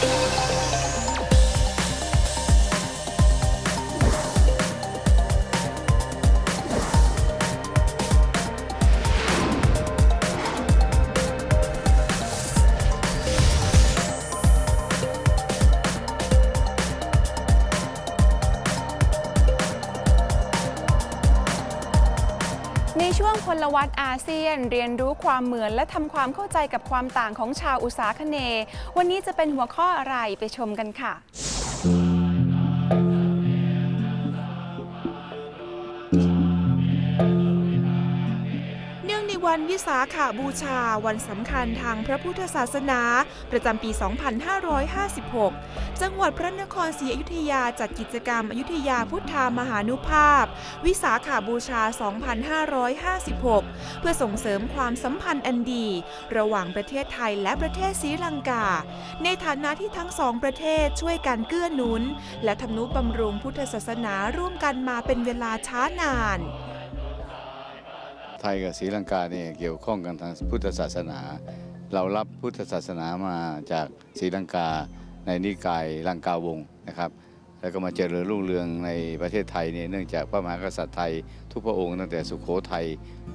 ใลวัตอาเซียน เรียนรู้ความเหมือนและทำความเข้าใจกับความต่างของชาวอุตสาคเน วันนี้จะเป็นหัวข้ออะไรไปชมกันค่ะ วันวิสาขาบูชา วันสำคัญทางพระพุทธศาสนา ประจำปี 2556 จังหวัดพระนครศรีอยุธยาจัดกิจกรรมอยุธยาพุทธามหานุภาพ วิสาขาบูชา 2556 เพื่อส่งเสริมความสัมพันธ์อันดี ระหว่างประเทศไทยและประเทศศรีลังกา ในฐานะที่ทั้งสองประเทศช่วยกันเกื้อหนุน และทำนุบำรุงพุทธศาสนาร่วมกันมาเป็นเวลาช้านาน ทยกับศรีลังกาเนี่ยเกี่ยวข้องกันทางพุทธศาสนา เรารับพุทธศาสนามาจากศรีลังกาในนิกายลังกาวงนะครับ แล้วก็มาเจริญรุ่งเรืองในประเทศไทยเนี่ยเนื่องจากพระมหากษัตริย์ไทย ทุกพระองค์ตั้งแต่สุโขทัย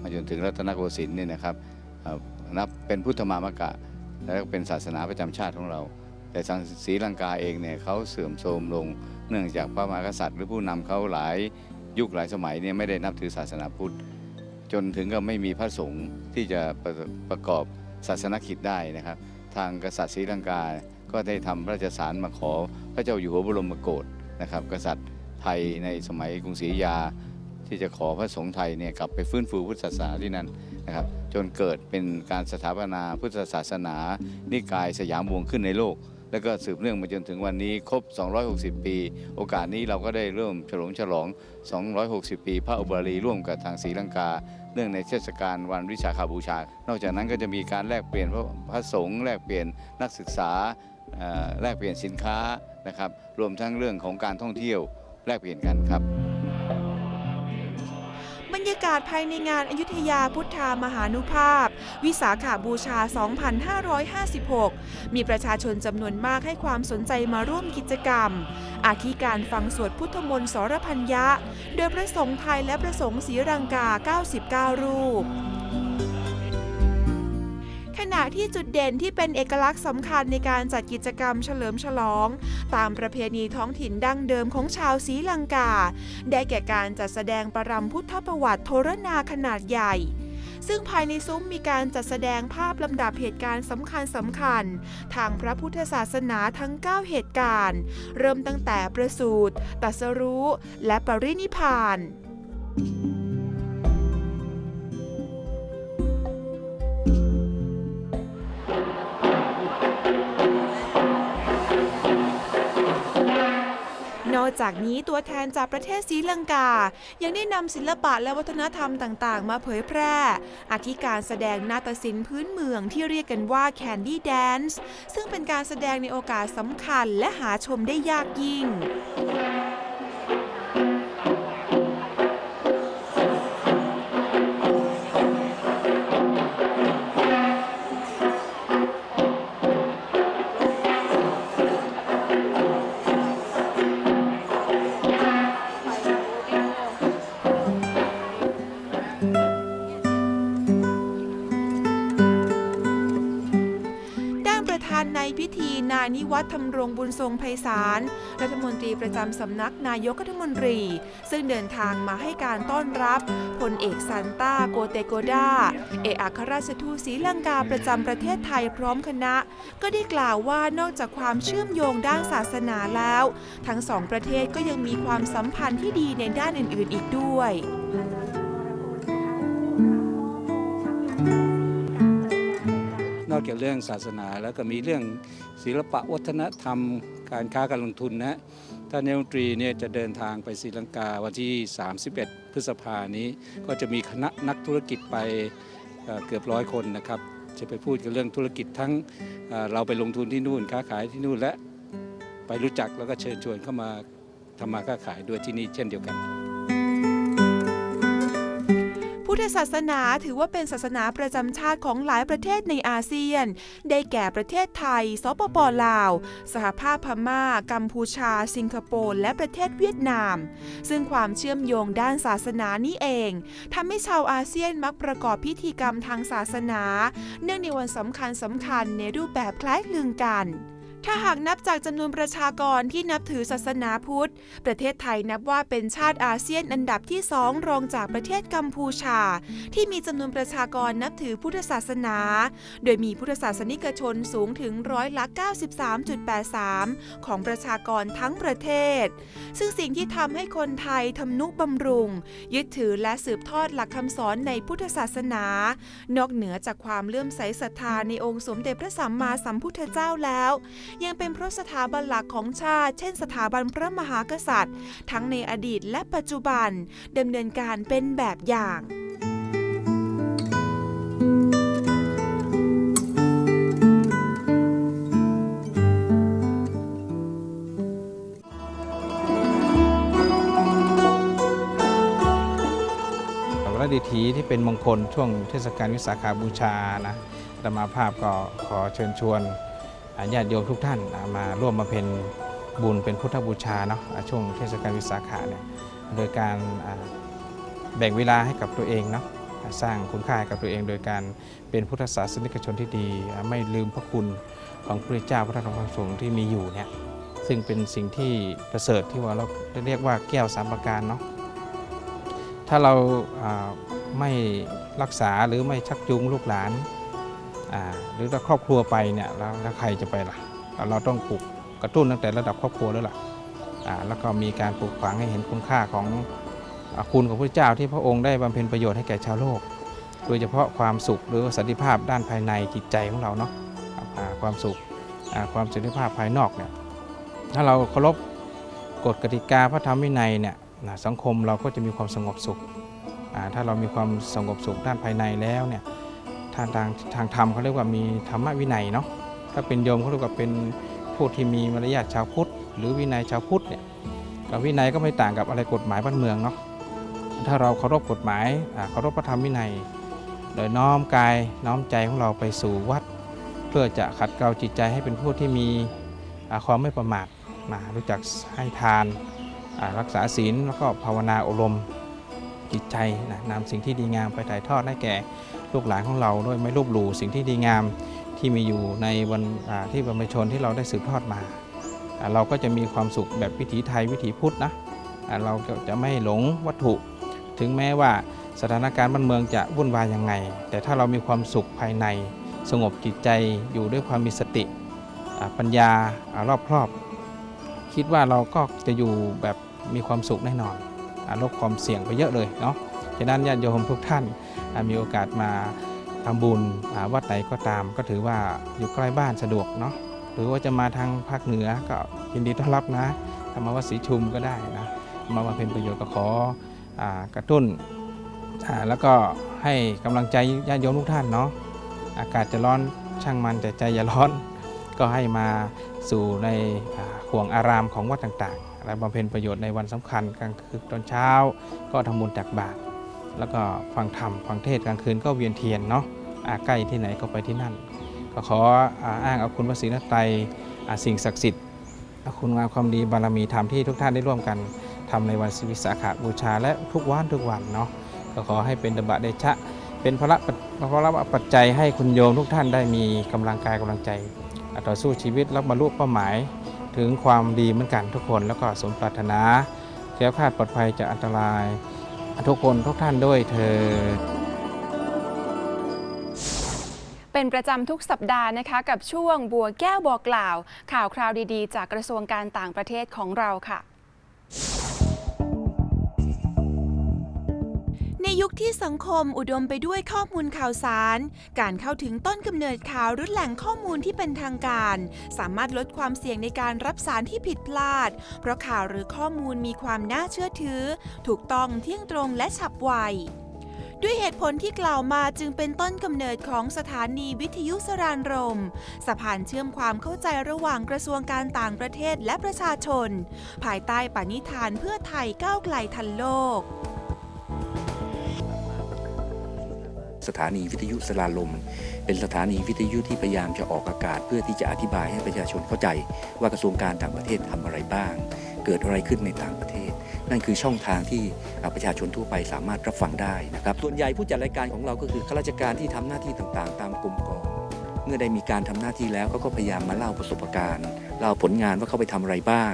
มาจนถึงรัตนโกสินทร์เนี่ยนะครับนับเป็นพุทธมามกะ และเป็นศาสนาประจำชาติของเรา แต่ทางศรีลังกาเองเนี่ยเขาเสื่อมโทรมลง เนื่องจากพระมหากษัตริย์หรือผู้นำเขาหลายยุคหลายสมัยเนี่ยไม่ได้นับถือศาสนาพุทธ จนถึงกับไม่มีพระสงฆ์ที่จะประประกอบศาสนกิจได้นะครับ ทางกษัตริย์ศรีลังกา ก็ได้ทำพระราชสารมาขอพระเจ้าอยู่หัวบรมโกศนะครับ กษัตริย์ไทยในสมัยกรุงศรีอยุธยา ที่จะขอพระสงฆ์ไทยเนี่ยกลับไปฟื้นฟูพุทธศาสนาที่นั่นนะครับ จนเกิดเป็นการสถาปนาพุทธศาสนา นิกายสยามวงขึ้นในโลก แล้วก็สืบเนื่องมาจนถึงวันนี้ครบ 260 ปี โอกาสนี้เราก็ได้เริ่มเฉลิมฉลอง 260 ปี พระอุบาลีร่วมกับทางศรีลังกา เนื่องในเทศกาลวันวิสาขาบูชา นอกจากนั้นก็จะมีการแลกเปลี่ยนพระพระสงฆ์แลกเปลี่ยนนักศึกษาแลกเปลี่ยนสินค้านะครับ รวมทั้งเรื่องของการท่องเที่ยวแลกเปลี่ยนกันครับ บรรยากาศภายในงานอยุธยาพุทธามหานุภาพ วิสาขาบูชา 2556 มีประชาชนจำนวนมากให้ความสนใจมาร่วมกิจกรรม อาทิการฟังสวดพุทธมนต์สรพัญญะ โดยพระสงฆ์ไทยและพระสงฆ์ศรีรังกา 99 รูป ณะที่จุดเด่นที่เป็นเอกลักษณ์สำคัญในการจัดกิจกรรมเฉลิมฉลอง ตามประเพณีท้องถิ่นดั้งเดิมของชาวศรีลังกา ได้แก่การจัดแสดงประรำพุทธประวัติโทรนาขนาดใหญ่ซึ่งภายในซุ้มมีการจัดแสดงภาพลำดับเหตุการณ์สำคัญสำคัญๆทางพระพุทธศาสนาทั้ง 9 เหตุการณ์ เริ่มตั้งแต่ประสูติตรัสรู้ และปรินิพานน อกจากนี้ตัวแทนจากประเทศศรีลังกา ยังได้นำศิลปะและวัฒนธรรมต่างๆ มาเผยแพร่ อาทิการแสดงนาฏศิลป์พื้นเมืองที่เรียกกันว่า Candy Dance ซึ่งเป็นการแสดงในโอกาสสำคัญและหาชมได้ยากยิ่ง ฒน์ธำรงบุญทรงไพศาลรัฐมนตรีประจำสำนักนายกรัฐมนตรี ซึ่งเดินทางมาให้การต้อนรับพลเอกซันต้าโกเตโกดาเอกอัครราชทูตศรีลังกาประจำประเทศไทยพร้อมคณะ ก็ได้กล่าวว่านอกจากความเชื่อมโยงด้านศาสนาแล้ว ทั้งสองประเทศก็ยังมีความสัมพันธ์ที่ดีในด้านอื่นๆอีกด้วย นอกจากเรื่องศาสนาแล้วก็มีเรื่องศิลปะวัฒนธรรม การค้าการลงทุนนะท่านนายกรัฐมนตรีเนี่ยจะเดินทางไปศรีลังกาวันที่ 31 พฤษภานี้ ก็จะมีคณะนักธุรกิจไปเเกือบร้อยคนนะครับ จะไปพูดกันเรื่องธุรกิจทั้งเเราไปลงทุนที่นู่นค้าขายที่นู่นและไปรู้จักแล้วก็เชิญชวนเข้ามาทำมาค้าขายด้วยที่นี่เช่นเดียวกัน พุทธศาสนาถือว่าเป็นศาสนาประจำชาติของหลายประเทศในอาเซียน ได้แก่ประเทศไทย สปปลาว สหภาพพม่า กัมพูชา สิงคโปร์ และประเทศเวียดนาม ซึ่งความเชื่อมโยงด้านศาสนานี้เองทำให้ชาวอาเซียนมักประกอบพิธีกรรมทางศาสนา เนื่องในวันสำคัญสำคัญในรูปแบบคล้ายคลึงกัน ถ้าหากนับจากจำนวนประชากรที่นับถือศาสนาพุทธ ประเทศไทยนับว่าเป็นชาติอาเซียนอันดับที่สองรองจากประเทศกัมพูชา ที่มีจำนวนประชากรนับถือพุทธศาสนา โดยมีพุทธศาสนิกชนสูงถึงร้อยละ 93.83 ของประชากรทั้งประเทศ ซึ่งสิ่งที่ทำให้คนไทยทำนุบำรุง ยึดถือและสืบทอดหลักคำสอนในพุทธศาสนา นอกเหนือจากความเลื่อมใสศรัทธาในองค์สมเด็จพระสัมมาสัมพุทธเจ้าแล้วยังเป็นเพราะสถาบันหลักของชาติ เช่น สถาบันพระมหากษัตริย์ ทั้งในอดีตและปัจจุบันดำเนินการเป็นแบบอย่างดิถีที่เป็นมงคลช่วงเทศกาลวิสาขาบูชานะธรรมาภาพก็ขอเชิญชวน ญาติโยมทุกท่านมาร่วมมาเป็นบุญเป็นพุทธบูชาเนาะช่วงเทศกาลวิสาขาเนี่ยโดยการแบ่งเวลาให้กับตัวเองเนาะสร้างคุณค่ากับตัวเอง โดยการเป็นพุทธศาสนิกชนที่ดี ไม่ลืมพระคุณของพระเจ้าพระธรรมพระสงฆ์ที่มีอยู่เนี่ยซึ่งเป็นสิ่งที่ประเสริฐที่ว่าเราเรียกว่าแก้วสามประการเนาะถ้าเราไม่รักษาหรือไม่ชักจูงลูกหลาน หรือถ้าครอบครัวไปเนี่ยแล้วแล้วใครจะไปล่ะ เราต้องปลุกกระตุ้นตั้งแต่ระดับครอบครัวแล้วล่ะแล้วก็มีการปลูกฝังให้เห็นคุณค่าของอคุณของพระเจ้าที่พระองค์ได้บำเพ็ญประโยชน์ให้แก่ชาวโลก โดยเฉพาะความสุขหรือสันติภาพด้านภายในจิตใจของเราเนาะความสุขความสันติภาพภายนอกเนี่ยถ้าเราเคารพกฎกติกาพระธรรมวินัยเนี่ยสังคมเราก็จะมีความสงบสุข ถ้าเรามีความสงบสุขด้านภายในแล้วเนี่ย ทางทางทางธรรมเขาเรียกว่ามีธรรมวินัยเนาะถ้าเป็นโยมเขาเรียกว่าเป็นผู้ที่มีมารยาทชาวพุทธ หรือวินัยชาวพุทธเนี่ยกับวินัยก็ไม่ต่างกับอะไรกฎหมายบ้านเมืองเนาะถ้าเราเคารพกฎหมายเคารพพระธรรมวินัย โดยน้อมกายน้อมใจของเราไปสู่วัด เพื่อจะขัดเกลาจิตใจให้เป็นผู้ที่มีความไม่ประมาทนะรู้จักให้ทานรักษาศีลแล้วก็ภาวนาอบรมจิตใจนะนำสิ่งที่ดีงามไปถ่ายทอดให้แก่ ลูกหลานของเราด้วยไม่ลบหลู่สิ่งที่ดีงามที่มีอยู่ในวันที่บรรพชนที่เราได้สืบทอดมา เราก็จะมีความสุขแบบวิถีไทยวิถีพุทธนะเราจะไม่หลงวัตถุ ถึงแม้ว่าสถานการณ์บ้านเมืองจะวุ่นวายยังไง แต่ถ้าเรามีความสุขภายในสงบจิตใจอยู่ด้วยความมีสติปัญญารอบครอบ คิดว่าเราก็จะอยู่แบบมีความสุขแน่นอนลดความเสี่ยงไปเยอะเลยเนาะ ฉะนั้นญาติโยมทุกท่านมีโอกาสมาทำบุญวัดไหนก็ตาม ก็ถือว่าอยู่ใกล้บ้านสะดวกเนาะหรือว่าจะมาทางภาคเหนือก็ยินดีต้อนรับนะถ้ามาวัดศรีชุมก็ได้นะมามาเป็นประโยชน์ก็ขออกระตุ้นแล้วก็ให้กำลังใจญาติโยมทุกท่านเนาะอากาศจะร้อนช่างมันแต่ใจอย่าร้อน ก็ให้มาสู่ในอ่าห่วงอารามของวัดต่างๆและบำเพ็ญประโยชน์ในวันสำคัญกลางคืนตอนเช้า ก็ทำบุญตักบาตร แล้วก็ฟังธรรมฟังเทศกลางคืนก็เวียนเทียนเนาะใกล้ที่ไหนก็ไปที่นั่น ก็ขออ้างเอาคุณพระศรีนตรัยสิ่งศักดิ์สิทธิ์เอาคุณงามความดีบารมีธรรมที่ทุกท่านได้ร่วมกันทำในวันวิสาขบูชาและทุกวันทุกวันเนาะก็ขอให้เป็นดบะเดชะ เป็นพระพระปัจจัยให้คุณโยมทุกท่านได้มีกำลังกายกำลังใจต่อสู้ชีวิตและบรรลุเป้าหมายถึงความดีเหมือนกันทุกคน แล้วก็สมปรารถนาแคล้วคาดปลอดภัยจากอันตราย ทุกคนทุกท่านด้วยเธอเป็นประจำทุกสัปดาห์นะคะ กับช่วงบัวแก้วบอกกล่าว ข่าวคราวดีๆ จากกระทรวงการต่างประเทศของเราค่ะ ในยุคที่สังคมอุดมไปด้วยข้อมูลข่าวสาร การเข้าถึงต้นกำเนิดข่าวหรือแหล่งข้อมูลที่เป็นทางการ สามารถลดความเสี่ยงในการรับสารที่ผิดพลาด เพราะข่าวหรือข้อมูลมีความน่าเชื่อถือ ถูกต้องเที่ยงตรงและฉับไวด้วยเหตุผลที่กล่าวมาจึงเป็นต้นกำเนิดของสถานีวิทยุสรานรม สะพานเชื่อมความเข้าใจระหว่างกระทรวงการต่างประเทศและประชาชน ภายใต้ปณิธานเพื่อไทยก้าวไกลทันโลก สถานีวิทยุสลาลม เป็นสถานีวิทยุที่พยายามจะออกอากาศ เพื่อที่จะอธิบายให้ประชาชนเข้าใจ ว่ากระทรวงการต่างประเทศทำอะไรบ้าง เกิดอะไรขึ้นในต่างประเทศ นั่นคือช่องทางที่ประชาชนทั่วไปสามารถรับฟังได้นะครับส่วนใหญ่ผู้จัดรายการของเราก็คือข้าราชการที่ทำหน้าที่ต่างๆ ตามกรมกองเมื่อได้มีการทำหน้าที่แล้วเขาก็พยายามมาเล่าประสบการณ์เล่าผลงานว่าเขาไปทำอะไรบ้าง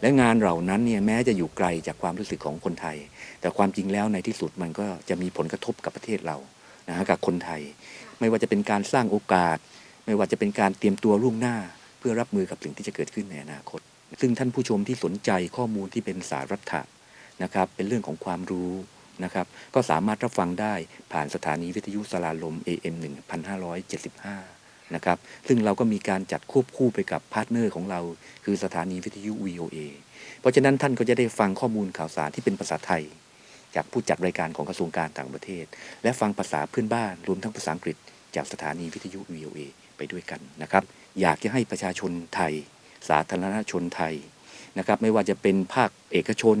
และงานเหล่านั้นเนี่ยแม้จะอยู่ไกลจากความรู้สึกของคนไทย แต่ความจริงแล้วในที่สุดมันก็จะมีผลกระทบกับประเทศเรา นะฮะกับคนไทย ไม่ว่าจะเป็นการสร้างโอกาส ไม่ว่าจะเป็นการเตรียมตัวล่วงหน้า เพื่อรับมือกับสิ่งที่จะเกิดขึ้นในอนาคต ซึ่งท่านผู้ชมที่สนใจข้อมูลที่เป็นสารัฐะนะครับเป็นเรื่องของความรู้นะครับก็สามารถรับฟังได้ผ่านสถานีวิทยุสลาลม AM 1575 นะครับซึ่งเราก็มีการจัดควบคู่ไปกับพาร์ทเนอร์ของเรา คือสถานีวิทยุ VOA เพราะฉะนั้นท่านก็จะได้ฟังข้อมูลข่าวสารที่เป็นภาษาไทย จากผู้จัดรายการของกระทรวงการต่างประเทศ และฟังภาษาเพื่อนบ้านรวมทั้งภาษาอังกฤษ จากสถานีวิทยุ VOA ไปด้วยกันนะครับ อยากจะให้ประชาชนไทย สาธารณชนไทยนะครับไม่ว่าจะเป็นภาคเอกชน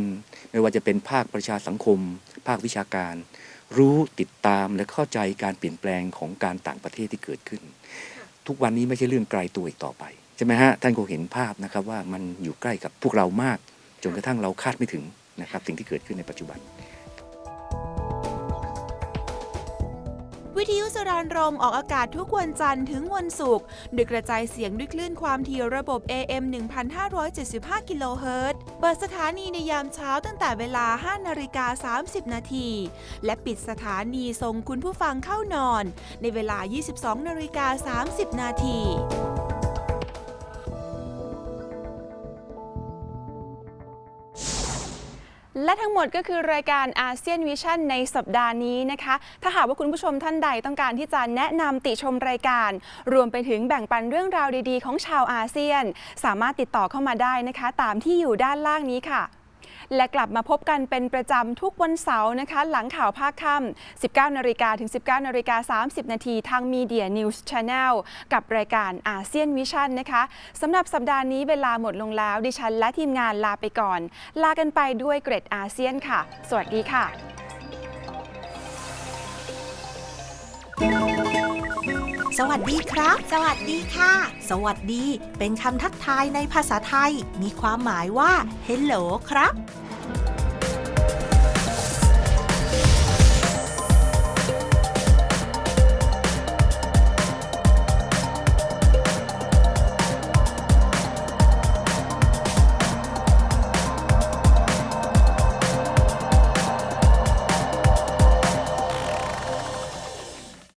ไม่ว่าจะเป็นภาคประชาสังคม ภาควิชาการ รู้ติดตามและเข้าใจการเปลี่ยนแปลงของการต่างประเทศที่เกิดขึ้น ทุกวันนี้ไม่ใช่เรื่องไกลตัวอีกต่อไปใช่ไหมฮะท่านคงเห็นภาพนะครับว่ามันอยู่ใกล้กับพวกเรามาก จนกระทั่งเราคาดไม่ถึงนะครับสิ่งที่เกิดขึ้นในปัจจุบัน วิทยุสรานรมออกอากาศทุกวันจันทร์ถึงวันศุกร์โดยกระจายเสียงด้วยคลื่นความถี่ระบบ AM 1575 กิโลเฮิรตซ์เปิดสถานีในยามเช้าตั้งแต่เวลา 5 นาฬิกา 30 นาที และปิดสถานีส่งคุณผู้ฟังเข้านอน ในเวลา 22 นาฬิกา 30 นาที และทั้งหมดก็คือรายการอาเซียนวิชั่นในสัปดาห์นี้นะคะ ถ้าหากว่าคุณผู้ชมท่านใดต้องการที่จะแนะนำติชมรายการ รวมไปถึงแบ่งปันเรื่องราวดีๆ ของชาวอาเซียน สามารถติดต่อเข้ามาได้นะคะ ตามที่อยู่ด้านล่างนี้ค่ะ และกลับมาพบกันเป็นประจำทุกวันเสาร์นะคะ หลังข่าวภาคค่ำ 19นาฬิกาถึง 19นาฬิกา30 นาทีทาง Media News Channel กับรายการอาเซียนวิชั่นนะคะสำหรับสัปดาห์นี้เวลาหมดลงแล้ว ดิฉันและทีมงานลาไปก่อน ลากันไปด้วยเกรดอาเซียนค่ะ สวัสดีค่ะ สวัสดีครับ สวัสดีค่ะ สวัสดี เป็นคำทักทายในภาษาไทย มีความหมายว่า Hello ครับ